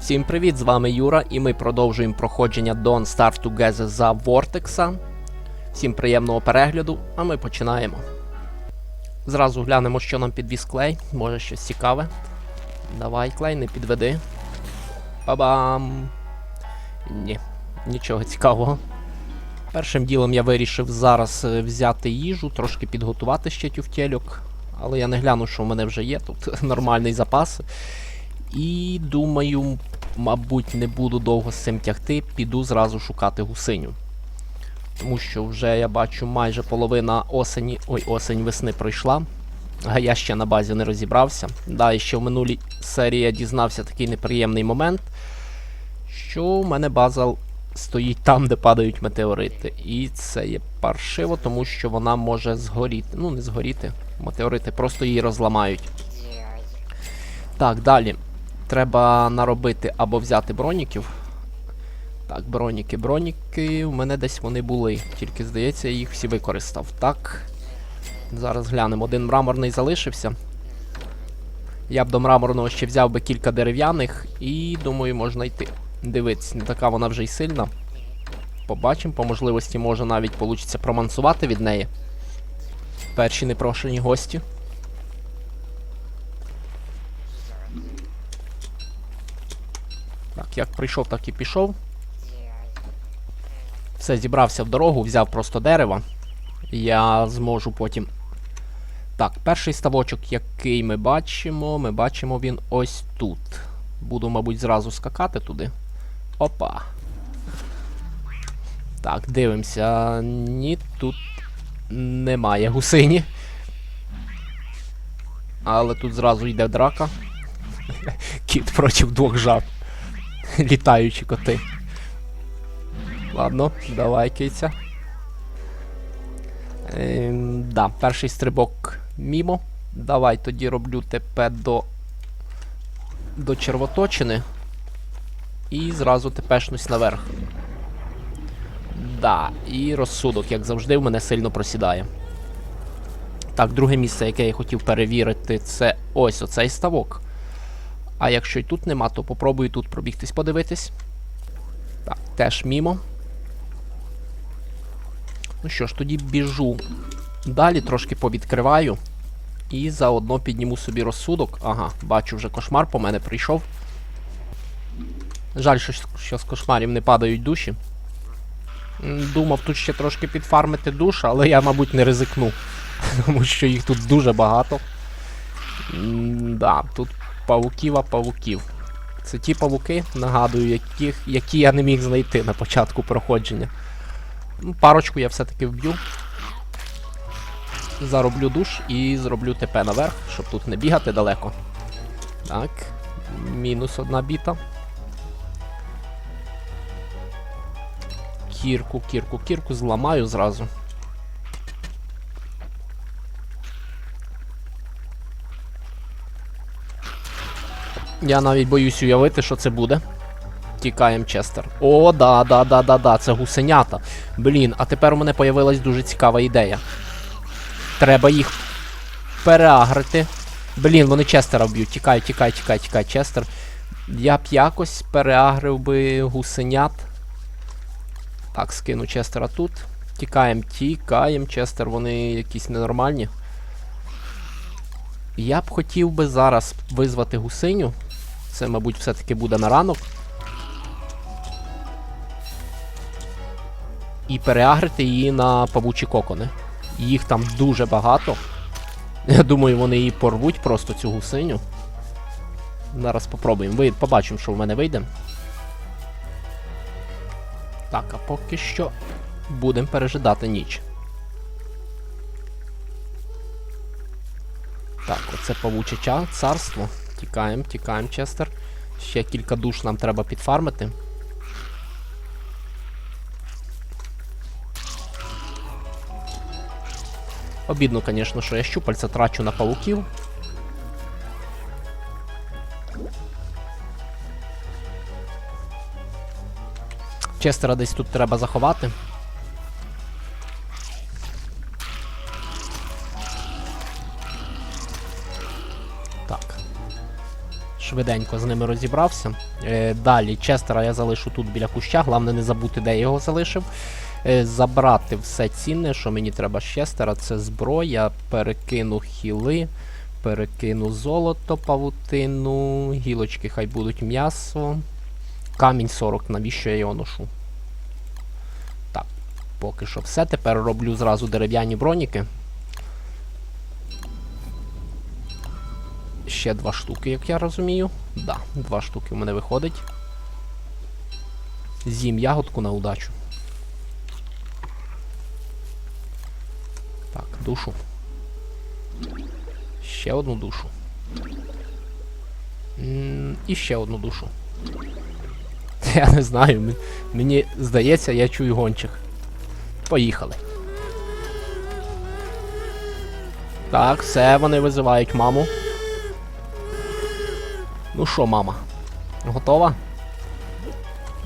Всім привіт, з вами Юра, і ми продовжуємо проходження Don't Starve Together за Вортекса. Всім приємного перегляду, а ми починаємо. Зразу глянемо, що нам підвіз клей, може щось цікаве. Давай, клей, не підведи. Ба-бам! Ні, нічого цікавого. Першим ділом я вирішив зараз е, взяти їжу, трошки підготувати ще тюфтельок. Але я не гляну, що в мене вже є тут нормальний запас. І думаю, мабуть, не буду довго з цим тягти, піду зразу шукати гусиню. Тому що вже я бачу майже половина осені. Ой, осень весни пройшла. А я ще на базі не розібрався. Да, і ще в минулій серії я дізнався такий неприємний момент, що в мене база стоїть там, де падають метеорити. І це є паршиво, тому що вона може згоріти. Ну, не згоріти. Метеорити просто її розламають. Так, далі. Треба наробити або взяти броніків. Так, броніки, броніки. У мене десь вони були. Тільки, здається, я їх всі використав. Так. Зараз глянемо. Один мраморний залишився. Я б до мраморного ще взяв би кілька дерев'яних і думаю, можна йти. Дивіться, не така вона вже й сильна. Побачимо, по можливості може навіть вийде промансувати від неї. Перші непрошені гості. Так, як прийшов, так і пішов. Все, зібрався в дорогу, взяв просто дерево. Я зможу потім. Так, перший ставочок, який ми бачимо, ми бачимо він ось тут. Буду, мабуть, зразу скакати туди. Опа. Так, дивимося. Ні, тут немає гусині. Але тут зразу йде драка. Кіт проти двох жаб. Літаючі коти. Ладно, давай, киця. Ем, да, перший стрибок мімо. Давай тоді роблю ТП до. до червоточини. І зразу ТПшнусь наверх. Да, і розсудок, як завжди, в мене сильно просідає. Так, друге місце, яке я хотів перевірити, це ось оцей ставок. А якщо й тут нема, то попробую тут пробігтись, подивитись. Так, теж мімо. Ну що ж, тоді біжу. Далі трошки повідкриваю. І заодно підніму собі розсудок. Ага, бачу, вже кошмар по мене прийшов. Жаль, що, що з кошмарів не падають душі. Думав тут ще трошки підфармити душ, але я, мабуть, не ризикну. Тому що їх тут дуже багато. Да, тут павуків, а павуків. Це ті павуки, нагадую, яких, які я не міг знайти на початку проходження. Ну, Парочку я все-таки вб'ю. Зароблю душ і зроблю ТП наверх, щоб тут не бігати далеко. Так. Мінус одна біта. Кірку, кірку, кірку зламаю зразу. Я навіть боюсь уявити, що це буде. Тікаємо Честер. О, да, да, да, да, да, це гусенята. Блін, а тепер у мене появилась дуже цікава ідея. Треба їх переагрити. Блін, вони Честера вб'ють. Тікай, тікай, тікай, тікай, Честер. Я б якось переагрив би гусенят. Так, скину Честера тут. Тікаємо, тікаємо, Честер, вони якісь ненормальні. Я б хотів би зараз визвати гусиню. Це, мабуть, все-таки буде на ранок. І переагрити її на павучі кокони. Їх там дуже багато. Я думаю, вони її порвуть просто цю гусиню. Зараз попробуємо. Побачимо, що в мене вийде. Так, а поки що будемо пережидати ніч. Так, оце павуче царство. Тікаємо, тікаємо, Честер. Ще кілька душ нам треба підфармити. Обідно, звісно, що я щупальця трачу на павуків. Честера десь тут треба заховати. Так. Швиденько з ними розібрався. Е, далі Честера я залишу тут біля куща. Головне не забути, де я його залишив. Е, забрати все цінне, що мені треба з Честера, це зброя, перекину хіли, перекину золото, павутину, гілочки хай будуть м'ясо. Камінь 40, навіщо я його ношу? Так, поки що все. Тепер роблю зразу дерев'яні броніки. Ще два штуки, як я розумію. Да, два штуки у мене виходить. З'їм ягодку на удачу. Так, душу. Ще одну душу. М, І ще одну душу. Я не знаю, мені здається, я чую гончих. Поїхали. Так, все, вони визивають маму. Ну що, мама? Готова?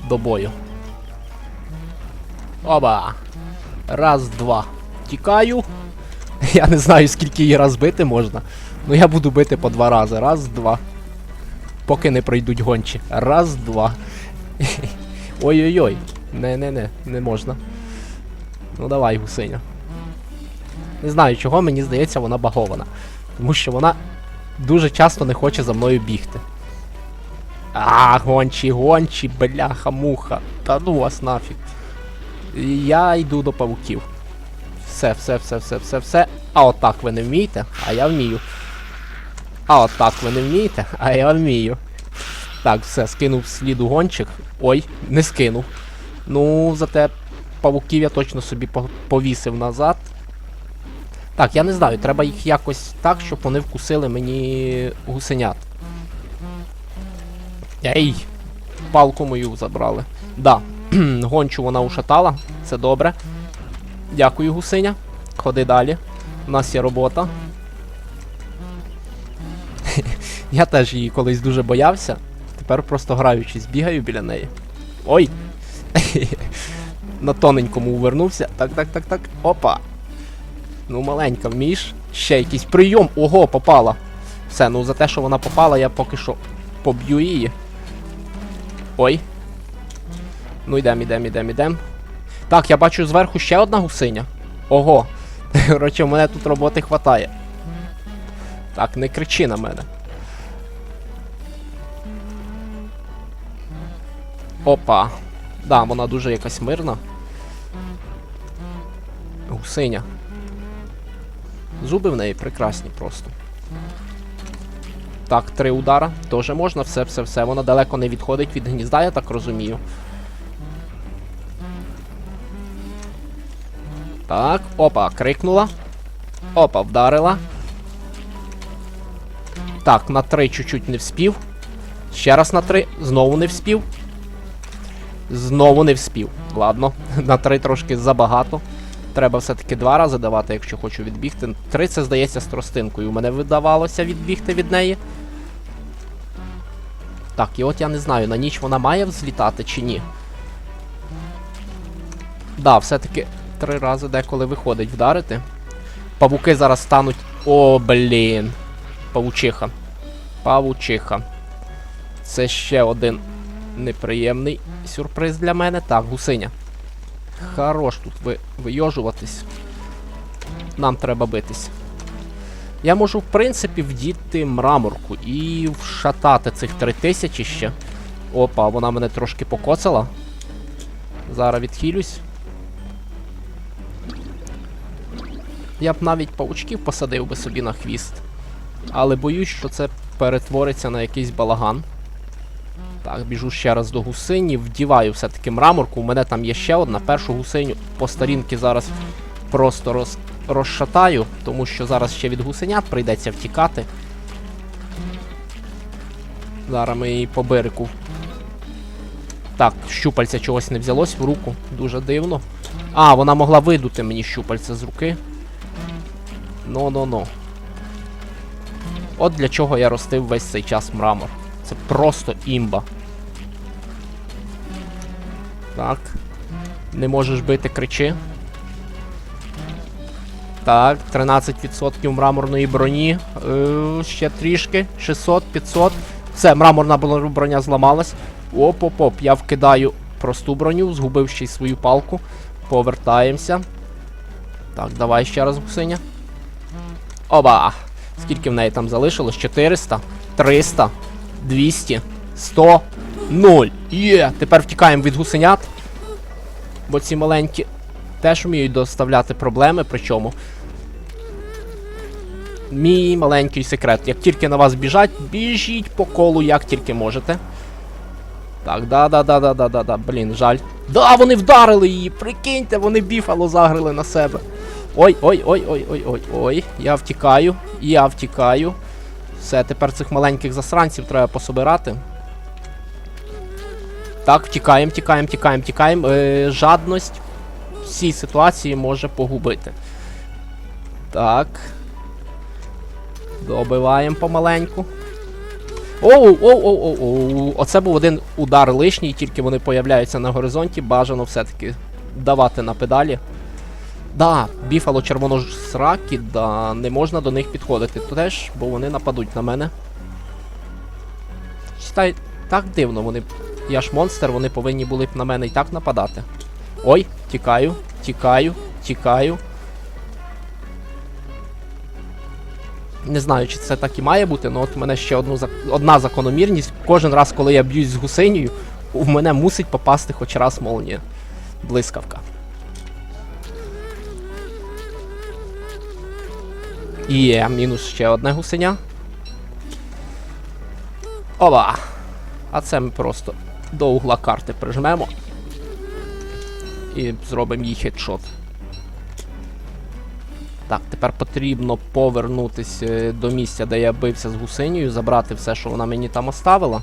До бою. Оба! Раз, два. Тікаю. Я не знаю, скільки її раз бити можна. Ну я буду бити по два рази. Раз, два. Поки не пройдуть гончі. Раз, два. Ой-ой-ой. Не-не-не, не можна. Ну давай, гусиня. Не знаю, чого, мені здається, вона багована. Тому що вона дуже часто не хоче за мною бігти. А, гончі, гончі, бляха, муха. Та ну вас нафіг. Я йду до павуків. Все, все, все, все, все, все. А отак ви не вмієте, а я вмію. А отак ви не вмієте, а я вмію. Так, все, скинув сліду гончик. Ой, не скинув. Ну, зате павуків я точно собі повісив назад. Так, я не знаю, треба їх якось так, щоб вони вкусили мені гусенят. Ей! Палку мою забрали. Да, гончу вона ушатала, це добре. Дякую, гусиня. Ходи далі. У нас є робота. Я теж її колись дуже боявся. Тепер просто граючись, бігаю біля неї. Ой! На тоненькому увернувся. Так, так, так, так. Опа. Ну, маленька, вмієш? Ще якийсь прийом. Ого, попала. Все, ну за те, що вона попала, я поки що поб'ю її. Ой. Ну йдем, ідем, ідем, ідем. Так, я бачу зверху ще одна гусиня. Ого. Короче, мене тут роботи хватає. Так, не кричи на мене. Опа. Да, вона дуже якась мирна. Гусиня. Зуби в неї прекрасні просто. Так, три удара. Теж можна, все, все, все. Вона далеко не відходить від гнізда, я так розумію. Так, опа, крикнула. Опа, вдарила. Так, на три чуть-чуть не вспів. Ще раз на три. Знову не вспів. Знову не вспів. Ладно, на три трошки забагато. Треба все-таки два рази давати, якщо хочу відбігти. Три це здається з тростинкою. Мене видавалося відбігти від неї. Так, і от я не знаю, на ніч вона має взлітати чи ні. Да, все-таки три рази деколи виходить вдарити. Павуки зараз стануть. О, блін. Павучиха. Павучиха. Це ще один неприємний сюрприз для мене. Так, гусиня. Хорош тут ви, вийожуватись. Нам треба битись. Я можу, в принципі, вдіти мраморку і вшатати цих 3000 ще. Опа, вона мене трошки покоцала. Зараз відхилюсь. Я б навіть паучків посадив би собі на хвіст. Але боюсь, що це перетвориться на якийсь балаган. Так, біжу ще раз до гусині, вдіваю все-таки мраморку. У мене там є ще одна. Першу гусиню по старінки зараз просто роз, розшатаю, тому що зараз ще від гусенят прийдеться втікати. Зараз ми її по берегу. Так, щупальця чогось не взялось в руку. Дуже дивно. А, вона могла видути мені щупальця з руки. Ну-ну-ну. От для чого я ростив весь цей час мрамор. Це просто імба. Так. Не можеш бити, кричи. Так, 13% мраморної броні. Е, ще трішки. 600, 500. Все, мраморна броня зламалась. Оп-оп-оп, я вкидаю просту броню, згубив ще й свою палку. Повертаємося. Так, давай ще раз гусиня. Оба! Скільки в неї там залишилось? 400, 300, 200, 100, 0. Є! Тепер втікаємо від гусенят. Бо ці маленькі теж вміють доставляти проблеми, причому. Мій маленький секрет. Як тільки на вас біжать, біжіть по колу, як тільки можете. Так, да-да-да-да-да-да-да. Блін, жаль. Да, вони вдарили її! Прикиньте, вони біфало загрили на себе. Ой, ой, ой, ой, ой, ой, ой. Я втікаю. Я втікаю. Все, тепер цих маленьких засранців треба пособирати. Так, втікаємо, втікаємо, втікаємо, втікаємо. Е, жадність в цій ситуації може погубити. Так. Добиваємо помаленьку. Оу, оу, оу, оу, оу. Оце був один удар лишній, тільки вони появляються на горизонті. Бажано все-таки давати на педалі. Да, біфало червоносраки, да, не можна до них підходити теж, бо вони нападуть на мене. Читай, так дивно, вони. Я ж монстр, вони повинні були б на мене і так нападати. Ой, тікаю, тікаю, тікаю. Не знаю, чи це так і має бути, але от в мене ще одну, одна закономірність. Кожен раз, коли я б'юсь з гусинею, в мене мусить попасти хоч раз молнія. Блискавка. Є, мінус ще одне гусеня. Оба! А це ми просто до угла карти прижмемо. І зробимо їй хедшот. Так, тепер потрібно повернутися до місця, де я бився з гусинею, забрати все, що вона мені там оставила.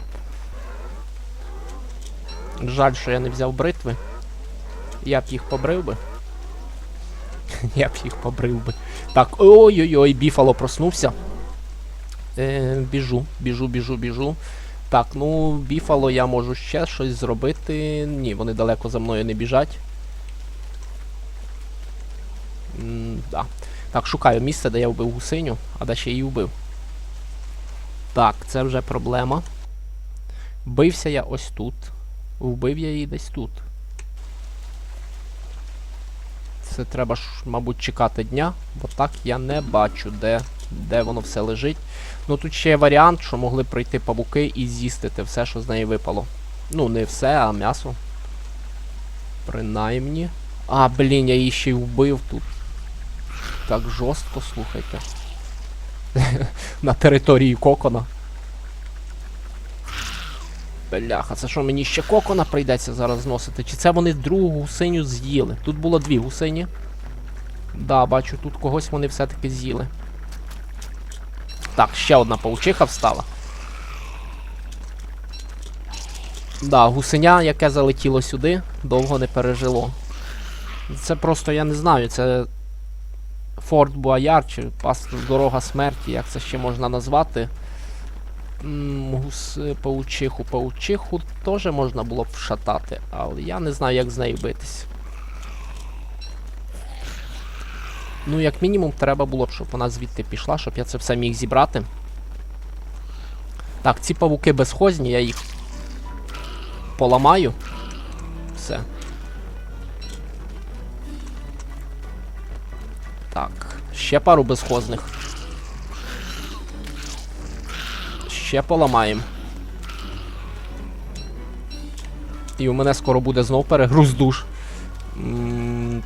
Жаль, що я не взяв бритви. Я б їх побрив би. Я б їх побрив би. Так, ой-ой-ой, біфало проснувся. Е, біжу, біжу, біжу, біжу. Так, ну, біфало я можу ще щось зробити. Ні, вони далеко за мною не біжать. Да. Так, шукаю місце, де я вбив гусиню, а де ще її вбив. Так, це вже проблема. Бився я ось тут. Вбив я її десь тут. Це треба ж, мабуть, чекати дня, бо так я не бачу, де, де воно все лежить. Ну тут ще є варіант, що могли прийти павуки і з'їстити все, що з неї випало. Ну, не все, а м'ясо. Принаймні. А, блін, я її ще й вбив тут. Так жорстко, слухайте. На території кокона. Бляха, це що мені ще кокона прийдеться зараз зносити? Чи це вони другу гусиню з'їли? Тут було дві гусині. Да, бачу, тут когось вони все-таки з'їли. Так, ще одна паучиха встала. Да, гусеня, яке залетіло сюди, довго не пережило. Це просто, я не знаю, це Форт Буаяр чи пас Дорога смерті, як це ще можна назвати. Гус, паучиху, паучиху теж можна було б вшатати, але я не знаю, як з нею битись. Ну, як мінімум, треба було б, щоб вона звідти пішла, щоб я це все міг зібрати. Так, ці павуки безхозні, я їх поламаю. Все. Так, ще пару безхозних. Ще поламаємо. І у мене скоро буде знов перегруз душ.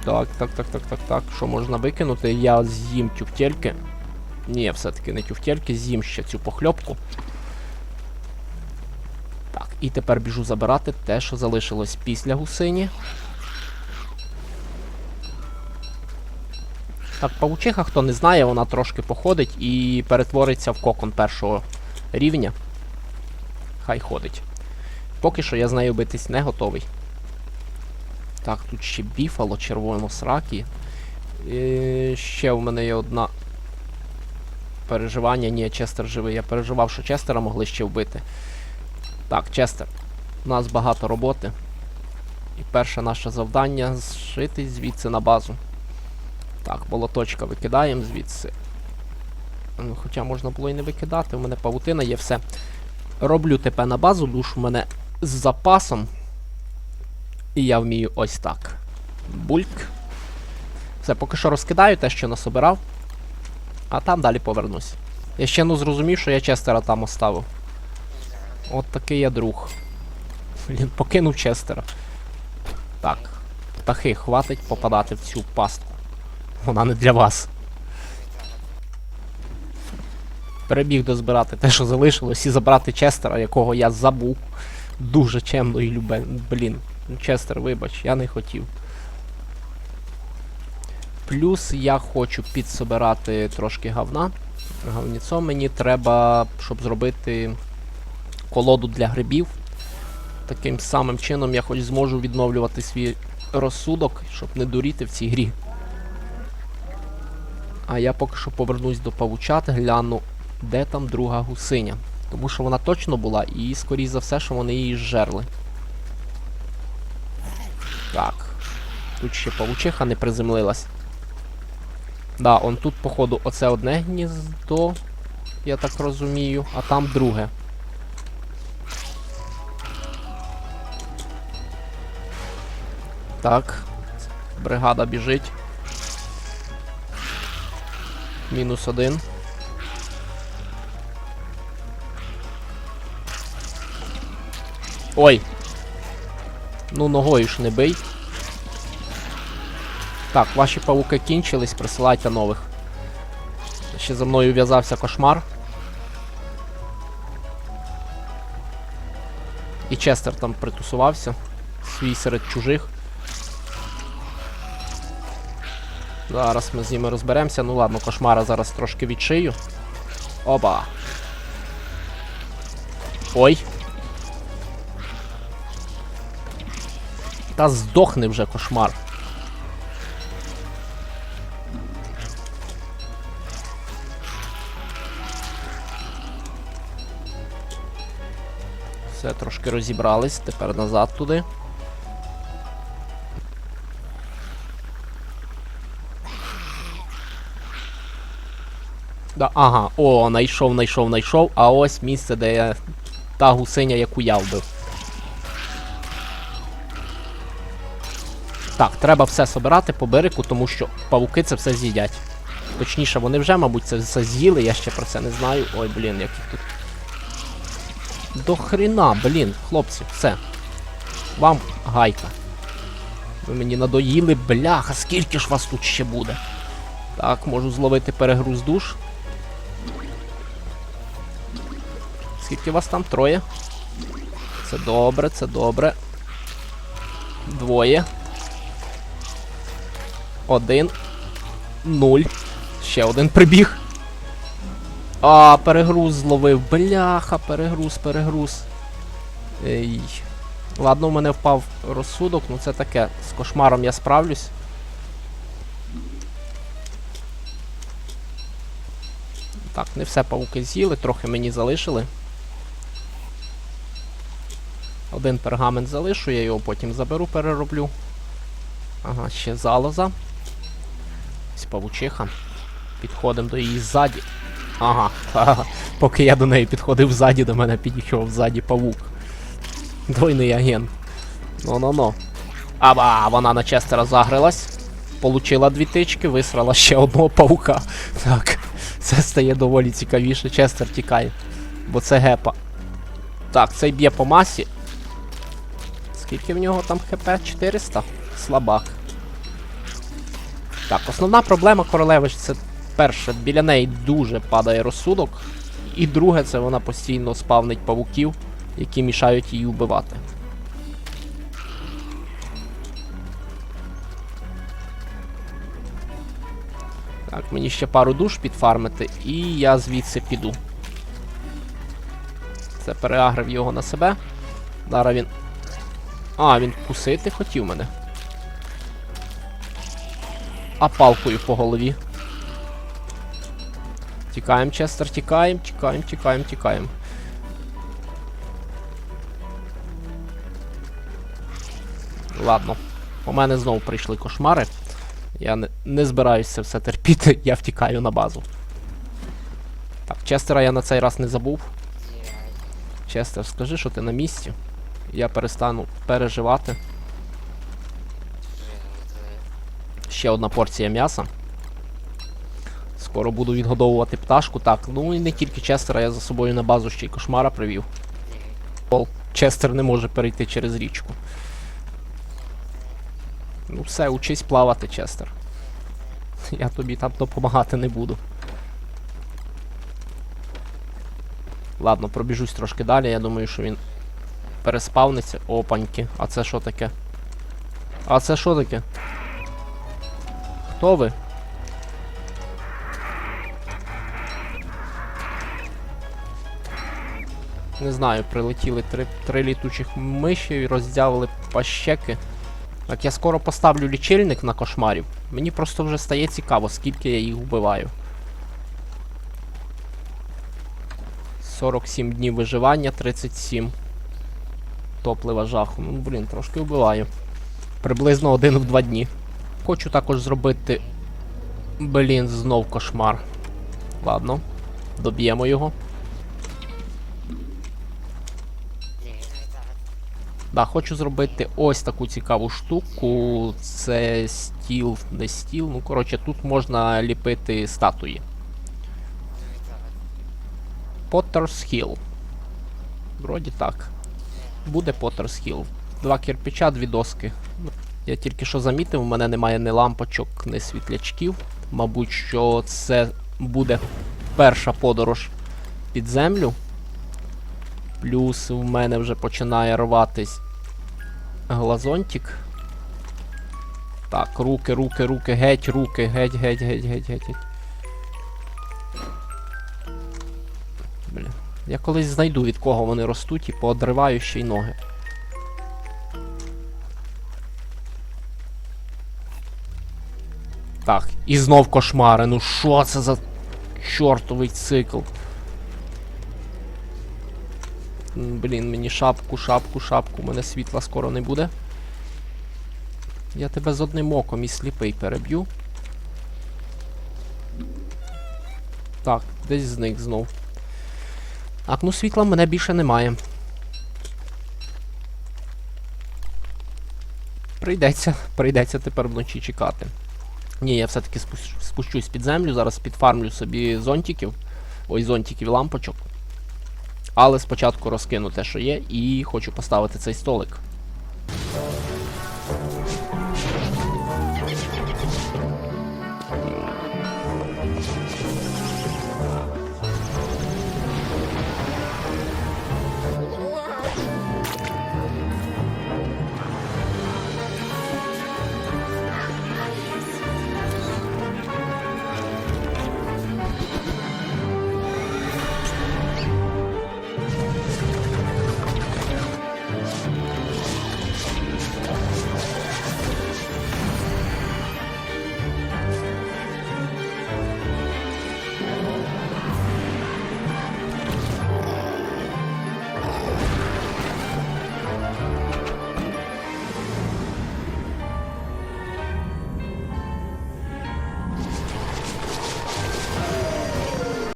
Так, так, так, так, так, так. Що можна викинути? Я з'їм тюфтельки. Ні, все-таки не тюфтельки, з'їм ще цю похльопку. Так, і тепер біжу забирати те, що залишилось після гусині. Так, павучиха, хто не знає, вона трошки походить і перетвориться в кокон першого рівня. Хай ходить. Поки що я з нею битись не готовий. Так, тут ще біфало, червоно-сракі. Ще в мене є одна переживання. Ні, Честер живий. Я переживав, що Честера могли ще вбити. Так, Честер. У нас багато роботи. І перше наше завдання зшити звідси на базу. Так, болоточка викидаємо звідси. Ну, Хоча можна було і не викидати, у мене павутина є все. Роблю ТП на базу, душ у мене з запасом. І я вмію ось так. Бульк. Все, поки що розкидаю те, що насобирав. А там далі повернусь. Я ще ну зрозумів, що я Честера там оставив. От такий я друг. Блін, покинув Честера. Так. Птахи, хватить попадати в цю пастку. Вона не для вас. Перебіг дозбирати те, що залишилось, і забрати Честера, якого я забув. Дуже чемно і любе. Блін. Ну, Честер, вибач, я не хотів. Плюс я хочу підсобирати трошки говна. Говніцо мені треба, щоб зробити колоду для грибів. Таким самим чином я хоч зможу відновлювати свій розсудок, щоб не дуріти в цій грі. А я поки що повернусь до павучат, гляну, де там друга гусиня. Тому що вона точно була, і скоріш за все, що вони її зжерли. Так. Тут ще павучиха не приземлилась. Да, он тут, походу, оце одне гніздо, я так розумію, а там друге. Так. Бригада біжить. Мінус один. Ой. Ну, ногою ж не бий. Так, ваші пауки кінчились, присилайте нових. Ще за мною в'язався кошмар. І Честер там притусувався. Свій серед чужих. Зараз ми з ними розберемося. Ну ладно, кошмара зараз трошки відшию. Оба. Ой. Та здохне вже кошмар. Все, трошки розібрались, тепер назад туди. Да, ага, о, найшов, найшов, найшов, а ось місце, де я... та гусиня, яку я вбив. Так, треба все собирати по берегу, тому що павуки це все з'їдять. Точніше, вони вже, мабуть, це все з'їли, я ще про це не знаю. Ой, блін, як їх тут. До хрена, блін, хлопці, все. Вам гайка. Ви мені надоїли, бляха, скільки ж вас тут ще буде? Так, можу зловити перегруз душ. Скільки вас там? Троє. Це добре, це добре. Двоє. Один. Нуль. Ще один прибіг. А, перегруз зловив. Бляха, перегруз, перегруз. Ей. Ладно, у мене впав розсудок, ну це таке. З кошмаром я справлюсь. Так, не все пауки з'їли, трохи мені залишили. Один пергамент залишу, я його потім заберу, перероблю. Ага, ще залоза. Ось павучиха. Підходимо до її ззаді. Ага, ха-ха. поки я до неї підходив ззаді, до мене підійшов ззаді павук. Двойний агент. Ну-ну-ну. Аба, вона на Честера загрилась. Получила дві тички, висрала ще одного паука. Так, це стає доволі цікавіше. Честер тікає. Бо це гепа. Так, цей б'є по масі. Скільки в нього там хп? 400? Слабак. Так, основна проблема королевич це перше, біля неї дуже падає розсудок. І друге, це вона постійно спавнить павуків, які мішають її вбивати. Так, мені ще пару душ підфармити, і я звідси піду. Це переагрив його на себе. Зараз він. А, він вкусити хотів мене. А палкою по голові. Тікаємо, Честер, тікаємо, тікаємо, тікаємо, тікаємо. Ладно. У мене знову прийшли кошмари. Я не, не збираюся все терпіти, я втікаю на базу. Так, Честера я на цей раз не забув. Честер, скажи, що ти на місці. Я перестану переживати. Ще одна порція м'яса. Скоро буду відгодовувати пташку. Так, ну і не тільки Честера, я за собою на базу ще й кошмара привів. Честер не може перейти через річку. Ну все, учись плавати, Честер. Я тобі там допомагати не буду. Ладно, пробіжусь трошки далі, я думаю, що він переспавниться. Опаньки. А це що таке? А це що таке? Хто? Не знаю, прилетіли три, три літучих миші і роздявили пащеки. Так я скоро поставлю лічильник на кошмарів. Мені просто вже стає цікаво, скільки я їх вбиваю. 47 днів виживання, 37 топлива жаху. Ну, блін, трошки вбиваю. Приблизно один в два дні. Хочу також зробити. Блін, знов кошмар. Ладно, доб'ємо його. Да, хочу зробити ось таку цікаву штуку. Це стіл, не стіл. Ну, коротше, тут можна ліпити статуї. Potter's Hill. Вроді так. Буде Potter's Hill. Два кирпича, дві доски. Ну, Я тільки що замітив, у мене немає ні лампочок, ні світлячків. Мабуть, що це буде перша подорож під землю. Плюс в мене вже починає рватись глазонтик. Так, руки, руки, руки, геть, руки, геть, геть, геть, геть, геть. геть. Бля. Я колись знайду від кого вони ростуть і поодриваю ще й ноги. Так, і знов кошмари. Ну що це за чортовий цикл? Блін, мені шапку, шапку, шапку. У мене світла скоро не буде. Я тебе з одним оком і сліпий переб'ю. Так, десь зник знов. Так, ну світла мене більше немає. Прийдеться, прийдеться тепер вночі чекати. Ні, я все-таки спущ- спущусь під землю, зараз підфармлю собі зонтиків. Ой, зонтиків лампочок. Але спочатку розкину те, що є, і хочу поставити цей столик.